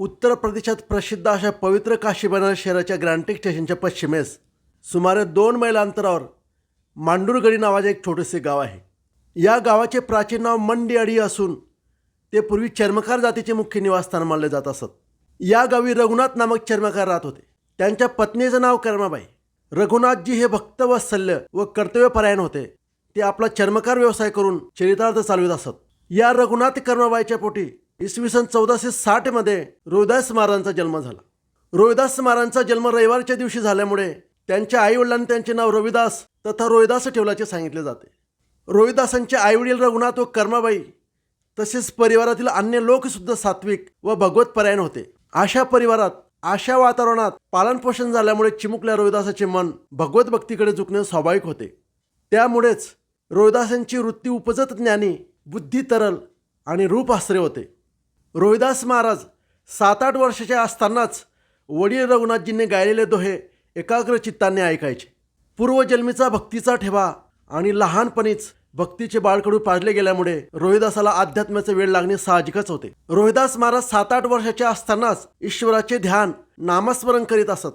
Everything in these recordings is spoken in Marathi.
उत्तर प्रदेशात प्रसिद्ध अशा पवित्र काशी बनारस शहराच्या ग्रँटिक स्टेशनच्या पश्चिमेस सुमारे दोन मैल अंतरावर मांडूरगडी नावाचे एक छोटेसे गाव आहे. या गावाचे प्राचीन नाव मंडी अडी असून ते पूर्वी चर्मकार जातीचे मुख्य निवासस्थान मानले जात असत. या गावी रघुनाथ नामक चर्मकार राहत होते. त्यांच्या पत्नीचं नाव कर्माबाई. रघुनाथजी हे भक्तवत्सल्य व कर्तव्यपरायण होते. ते आपला चर्मकार व्यवसाय करून चरितार्थ चालवित असत. या रघुनाथ कर्माबाईच्या पोटी इसवी सन चौदाशे साठमध्ये रोहिदास महाराजांचा जन्म झाला. रोहिदास महाराजांचा जन्म रविवारच्या दिवशी झाल्यामुळे त्यांच्या आईवडिलांनी त्यांचे नाव रविदास तथा रोहिदास ठेवल्याचे सांगितले जाते. रोहिदासांचे आईवडील रघुनाथ व कर्माबाई तसेच परिवारातील अन्य लोकसुद्धा सात्विक व भगवतपरायण होते. अशा परिवारात अशा वातावरणात पालनपोषण झाल्यामुळे चिमुकल्या रोहिदासाचे मन भगवत भक्तीकडे झुकणे स्वाभाविक होते. त्यामुळेच रोहिदासांची वृत्ती उपजत ज्ञानी बुद्धी तरल आणि रूप आश्रय होते. रोहिदास महाराज सात आठ वर्षाचे असतानाच वडील रघुनाथजींनी गायलेले दोहे एकाग्र चित्ताने ऐकायचे. पूर्वजन्मीचा भक्तीचा ठेवा आणि लहानपणीच भक्तीचे बाळकडू पाजले गेल्यामुळे रोहिदासाला अध्यात्माचे वेळ लागणे साहजिकच होते. रोहिदास महाराज सात आठ वर्षाचे असतानाच ईश्वराचे ध्यान नामस्मरण करीत असत.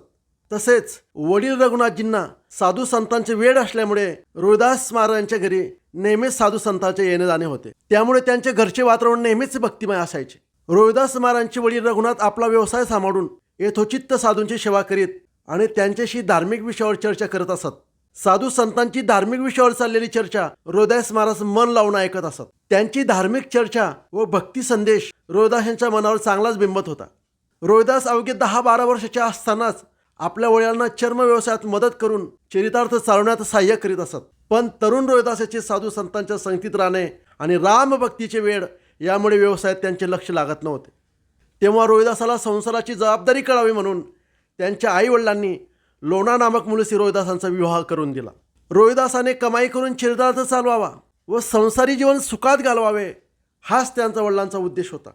तसेच वडील रघुनाथजींना साधू संतांचे वेळ असल्यामुळे रोहिदास महाराजांच्या घरी नेहमीच साधू संतांचे येणे जाणे होते. त्यामुळे त्यांचे घरचे वातावरण नेहमीच भक्तिमय असायचे. रोहिदास महाराजांचे वडील रघुनाथ आपला व्यवसाय सांभाळून यथोचित्त साधूंची सेवा करीत आणि त्यांच्याशी धार्मिक विषयावर चर्चा करत असत. साधू संतांची धार्मिक विषयावर चाललेली चर्चा रोहिदास महाराज मन लावून ऐकत असत. त्यांची धार्मिक चर्चा व भक्ती संदेश रोहिदास यांच्या मनावर चांगलाच बिंबत होता. रोहिदास अवघे दहा बारा वर्षाच्या असतानाच आपल्या वडिलांना चर्म व्यवसायात मदत करून चरितार्थ चालवण्यात सहाय्य करीत असत. पण तरुण रोहिदास याचे साधू संतांच्या संगतीत राहणे आणि रामभक्तीचे वेळ यामुळे व्यवसायात त्यांचे लक्ष लागत नव्हते. तेव्हा रोहिदासाला संसाराची जबाबदारी कळावी म्हणून त्यांच्या आईवडिलांनी लोणा नामक मुलीशी रोहिदासांचा विवाह करून दिला. रोहिदासाने कमाई करून चिरदार्थ चालवावा व संसारी जीवन सुखात घालवावे हाच त्यांचा वडिलांचा उद्देश होता.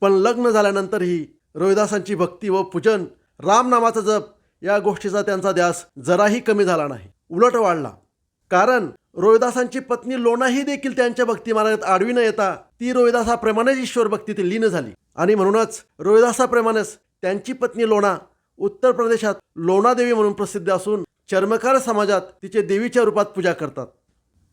पण लग्न झाल्यानंतरही रोहिदासांची भक्ती व पूजन रामनामाचा जप या गोष्टीचा त्यांचा ध्यास जराही कमी झाला नाही. उलट वाढला. कारण रोहिदासांची पत्नी लोणाही देखील त्यांच्या भक्तिमार्गात आडवी न येता ती रोहिदासाप्रमाणेच ईश्वर भक्तीत लीन झाली. आणि म्हणूनच रोहिदासाप्रमाणेच त्यांची पत्नी लोणा उत्तर प्रदेशात लोणादेवी म्हणून प्रसिद्ध असून चर्मकार समाजात तिचे देवीच्या रूपात पूजा करतात.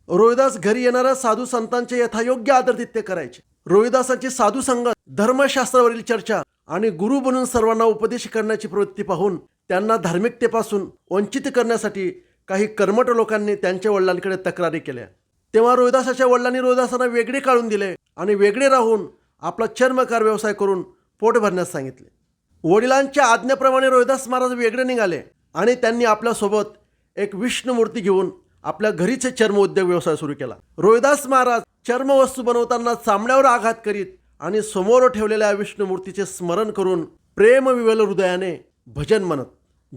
रोहिदास घरी येणाऱ्या साधू संतांचे यथायोग्य आदरतिथ्य करायचे. रोहिदासांची साधू संगत धर्मशास्त्रावरील चर्चा आणि गुरु बनून सर्वांना उपदेश करण्याची प्रवृत्ती पाहून त्यांना धार्मिकतेपासून वंचित करण्यासाठी काही कर्मठ लोकांनी त्यांच्या वडिलांकडे तक्रारी केल्या. तेव्हा रोहिदासाच्या वडिलांनी रोहिदासांना वेगळे काढून दिले. आणि वेगळे राहून आपला चर्मकार व्यवसाय करून पोट भरण्यास सांगितले. वडिलांच्या आज्ञेप्रमाणे रोहिदास महाराज वेगळे निघाले आणि त्यांनी आपल्यासोबत एक विष्णुमूर्ती घेऊन आपल्या घरीचे चर्म उद्योग व्यवसाय सुरू केला. रोहिदास महाराज चर्मवस्तू बनवताना चामड्यावर आघात करीत आणि समोर ठेवलेल्या विष्णुमूर्तीचे स्मरण करून प्रेम विवल हृदयाने भजन म्हणत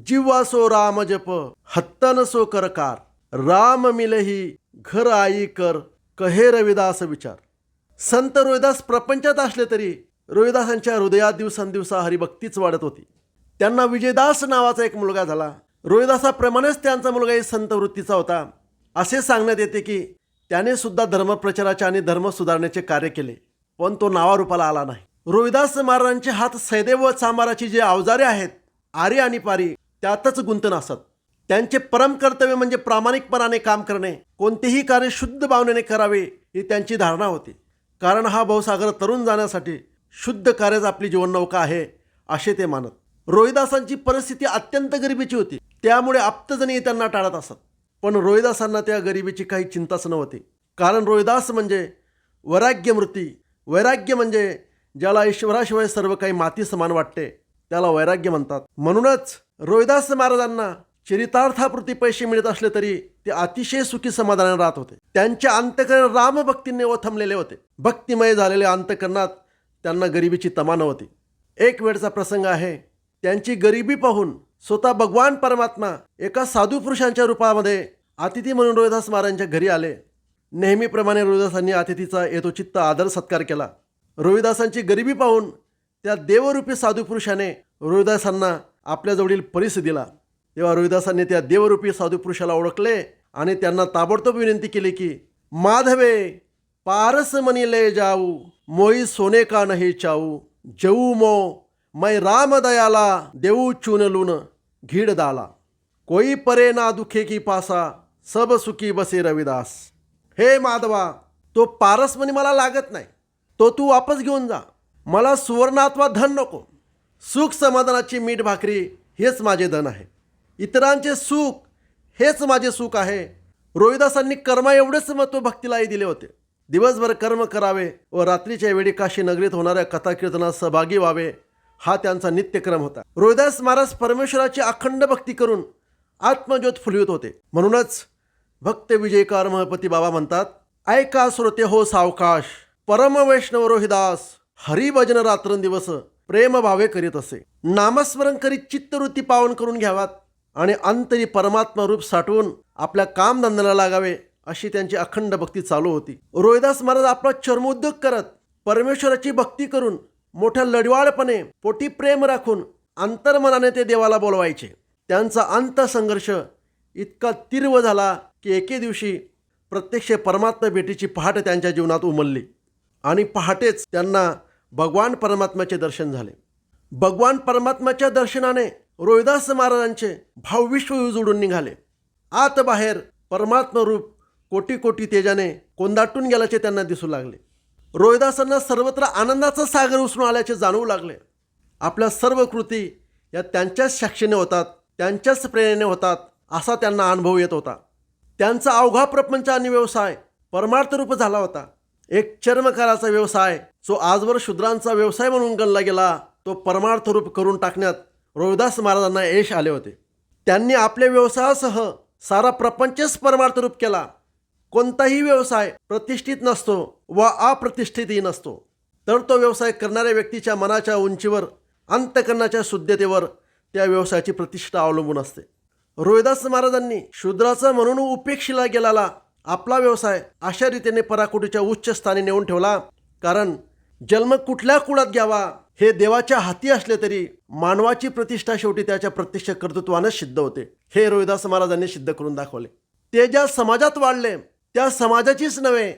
जिव्वा सो राम जप हत्तनसो करकार राम मिलही घर आई कर कहे रविदास विचार. संत रोहिदास प्रपंचात असले तरी रोहिदासांच्या हृदयात दिवसांदिवसा हरिभक्तीच वाढत होती. त्यांना विजयदास नावाचा एक मुलगा झाला. रोहिदासाप्रमाणेच त्यांचा मुलगाही संत वृत्तीचा होता. असे सांगण्यात येते की त्याने सुद्धा धर्मप्रचाराचे आणि धर्म सुधारण्याचे कार्य केले पण तो नावारूपाला आला नाही. रोहिदास महाराजांचे हात सैदेव व चांबाराची जे अवजारे आहेत आरी आणि पारी त्यातच गुंतन असत. त्यांचे परम कर्तव्य म्हणजे प्रामाणिकपणाने काम करणे कोणतेही कार्य शुद्ध भावनेने करावे ही त्यांची धारणा होती. कारण हा भावसागर तरुण जाण्यासाठी शुद्ध कार्यच आपली जीवननौका आहे असे ते मानत. रोहिदासांची परिस्थिती अत्यंत गरिबीची होती. त्यामुळे आप्तजणी त्यांना टाळत असत. पण रोहिदासांना त्या गरिबीची काही चिंताच नव्हती. कारण रोहिदास म्हणजे वैराग्यमूर्ती. वैराग्य म्हणजे ज्याला ईश्वराशिवाय सर्व काही माती समान वाटते त्याला वैराग्य म्हणतात. म्हणूनच रोहिदास महाराजांना चरितार्थापुरती पैसे मिळत असले तरी ते अतिशय सुखी समाधानाने राहत होते. त्यांचे अंतकरण रामभक्तीने ओथंबलेले होते. भक्तिमय झालेले अंतकरणात त्यांना गरिबीची तमा नव्हती. एक वेळचा प्रसंग आहे त्यांची गरिबी पाहून स्वतः भगवान परमात्मा एका साधू पुरुषांच्या रूपामध्ये अतिथी म्हणून रोहिदास महाराजांच्या घरी आले. नेहमीप्रमाणे रोहिदासांनी अतिथीचा येतोचित्त आदर सत्कार केला. रोहिदासांची गरिबी पाहून त्या देवरूपी साधू पुरुषाने रोहिदासांना आपल्याजवळील परिस दिला. तेव्हा रोहिदासांनी त्या देवरूपी साधुपुरुषाला ओळखले आणि त्यांना ताबडतोब विनंती केली की माधवे पारस मनी जाऊ मोई सोने का नाही चाऊ जऊ मो मै राम दयाला देऊ चुनलून घीड दाला। कोई परे ना दुखे की पासा सब सुखी बसे रविदास। हे माधवा तो पारस म्हणे मला लागत नाही तो तू वापस घेऊन जा मला सुवर्णात्वा धन नको सुख समाधानाची मीठ भाकरी हेच माझे धन आहे. इतरांचे सुख हेच माझे सुख आहे. रोहिदासांनी कर्मा एवढेच महत्त्व भक्तीलाही दिले होते. दिवसभर कर्म करावे व रात्रीच्या वेळी काशी नगरीत होणाऱ्या कथाकीर्तनात सहभागी व्हावे हा त्यांचा नित्यक्रम होता. रोहिदास महाराज परमेश्वराची अखंड भक्ती करून आत्मज्योत फुलवित होते. म्हणूनच भक्त विजयकार महपती बाबा म्हणतात ऐका श्रोते हो सावकाश परम वैष्णव रोहिदास हरिभजन रात्रंदिवस प्रेम भावे करीत असे. नामस्मरण करीत चित्तवृत्ती पावन करून घ्यावात. आणि अंतरी परमात्मा रूप साठवून आपल्या कामधंद्याला लागावे अशी त्यांची अखंड भक्ती चालू होती. रोहिदास महाराज आपला चर्मोद्योग करत परमेश्वराची भक्ती करून मोठ्या लढवाळपणे पोटी प्रेम राखून अंतर्मनाने ते देवाला बोलवायचे. त्यांचा अंतसंघर्ष इतका तीव्र झाला की एके दिवशी प्रत्यक्ष परमात्मा भेटीची पहाट त्यांच्या जीवनात उमलली आणि पहाटेच त्यांना भगवान परमात्म्याचे दर्शन झाले. भगवान परमात्म्याच्या दर्शनाने रोहिदास महाराजांचे भावविश्व उजडून निघाले. आत बाहेर परमात्मरूप कोटी कोटी तेजाने कोंदाटून गेल्याचे त्यांना दिसू लागले. रोहिदासांना सर्वत्र आनंदाचा सागर उसळून आल्याचे जाणवू लागले. आपल्या सर्व कृती या त्यांच्याच साक्षीने होतात त्यांच्याच प्रेरणेने होतात असा त्यांना अनुभव येत होता. त्यांचा अवघा प्रपंच आणि व्यवसाय परमार्थ रूप झाला होता. एक चर्मकाराचा व्यवसाय जो आजवर शूद्रांचा व्यवसाय म्हणून गणला गेला तो परमार्थ रूप करून टाकण्यात रोहिदास महाराजांना यश आले होते. त्यांनी आपल्या व्यवसायासह सारा प्रपंचच परमार्थ रूप केला. कोणताही व्यवसाय प्रतिष्ठित नसतो व अप्रतिष्ठितही नसतो. तर तो व्यवसाय करणाऱ्या व्यक्तीच्या मनाच्या उंचीवर अंतकरणाच्या शुद्धतेवर त्या व्यवसायाची प्रतिष्ठा अवलंबून असते. रोहिदास महाराजांनी शूद्राचा म्हणून उपेक्षिला गेलेला आपला व्यवसाय अशा रीतीने पराकुटीच्या उच्च स्थानी नेऊन ठेवला. कारण जन्म कुठल्या कुळात घ्यावा? हे देवाच्या हाती असले तरी मानवाची प्रतिष्ठा शेवटी त्याच्या प्रत्यक्ष कर्तृत्वानं सिद्ध होते. हे रोहिदास महाराजांनी सिद्ध करून दाखवले. ते ज्या समाजात वाढले त्या समाजाचीच नव्हे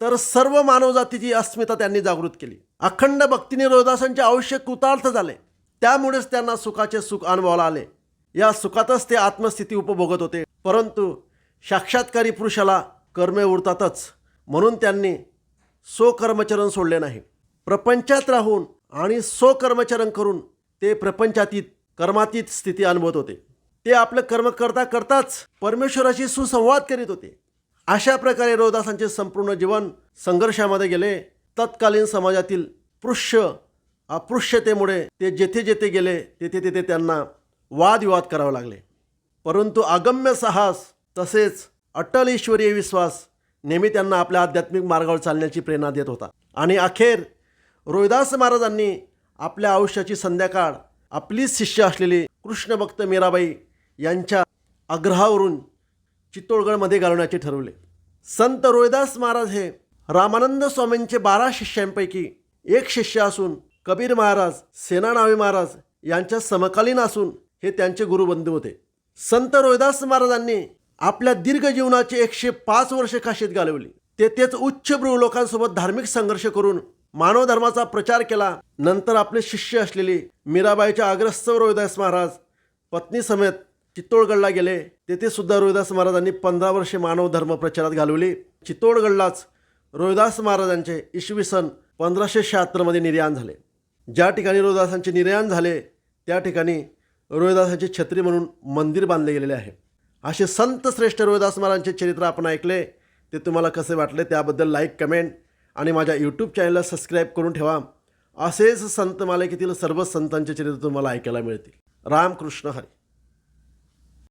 तर सर्व मानवजातीची अस्मिता त्यांनी जागृत केली. अखंड भक्तीने रोहिदासांचे आयुष्य कृतार्थ झाले. त्यामुळेच त्यांना सुखाचे सुख अनुभवाला आले. या सुखातच ते आत्मस्थिती उपभोगत होते. परंतु साक्षात्कारी पुरुषाला कर्मे उरतातच म्हणून त्यांनी स्वकर्मचरण सोडले नाही. प्रपंचात राहून आणि स्वकर्मचरण करून ते प्रपंचातीत कर्मातीत स्थिती अनुभवत होते. ते आपलं कर्म करता करताच परमेश्वराशी सुसंवाद करीत होते. अशा प्रकारे रोदासांचे संपूर्ण जीवन संघर्षामध्ये गेले. तत्कालीन समाजातील पृष्य अपृश्यतेमुळे ते जेथे जेथे गेले तेथे तेथे त्यांना वादविवाद करावे लागले. परंतु अगम्य साहस तसेच अटल ईश्वरीय विश्वास नेहमी त्यांना आपल्या आध्यात्मिक मार्गावर चालण्याची प्रेरणा देत होता. आणि अखेर रोहिदास महाराजांनी आपल्या आयुष्याची संध्याकाळ आपलीच शिष्य असलेली कृष्णभक्त मीराबाई यांच्या आग्रहावरून चित्तोडगडमध्ये घालवण्याचे ठरवले. संत रोहिदास महाराज हे रामानंद स्वामींचे बारा शिष्यांपैकी एक शिष्य असून कबीर महाराज सेनानावी महाराज यांच्या समकालीन असून हे त्यांचे गुरुबंधू होते. संत रोहिदास महाराजांनी आपल्या दीर्घ जीवनाचे एकशे पाच वर्ष काशीत घालवली. ते तेच उच्चभ्रू लोकांसोबत धार्मिक संघर्ष करून मानव धर्माचा प्रचार केला नंतर आपले शिष्य असलेली मीराबाईच्या अग्रस्तव रोहिदास महाराज पत्नी समेत चित्तोडगडला गेले. तेथे सुद्धा रोहिदास महाराजांनी पंधरा वर्षे मानव धर्म प्रचारात घालवली. चित्तोडगडलाच रोहिदास महाराजांचे इसवी सन पंधराशे शहात्तरमध्ये निर्याण झाले. ज्या ठिकाणी रोहिदासांचे निर्याण झाले त्या ठिकाणी रोहिदासांची छत्री म्हणून मंदिर बांधले गेलेले आहे. असे संत श्रेष्ठ रोहिदास महाराजांचे चरित्र आपण ऐकले ते तुम्हाला कसे वाटले त्याबद्दल लाईक कमेंट आणि माझ्या यूट्यूब चॅनलला सबस्क्राईब करून ठेवा. असेच संत मालिकेतील सर्व संतांचे चरित्र तुम्हाला ऐकायला मिळतील. रामकृष्ण हरी.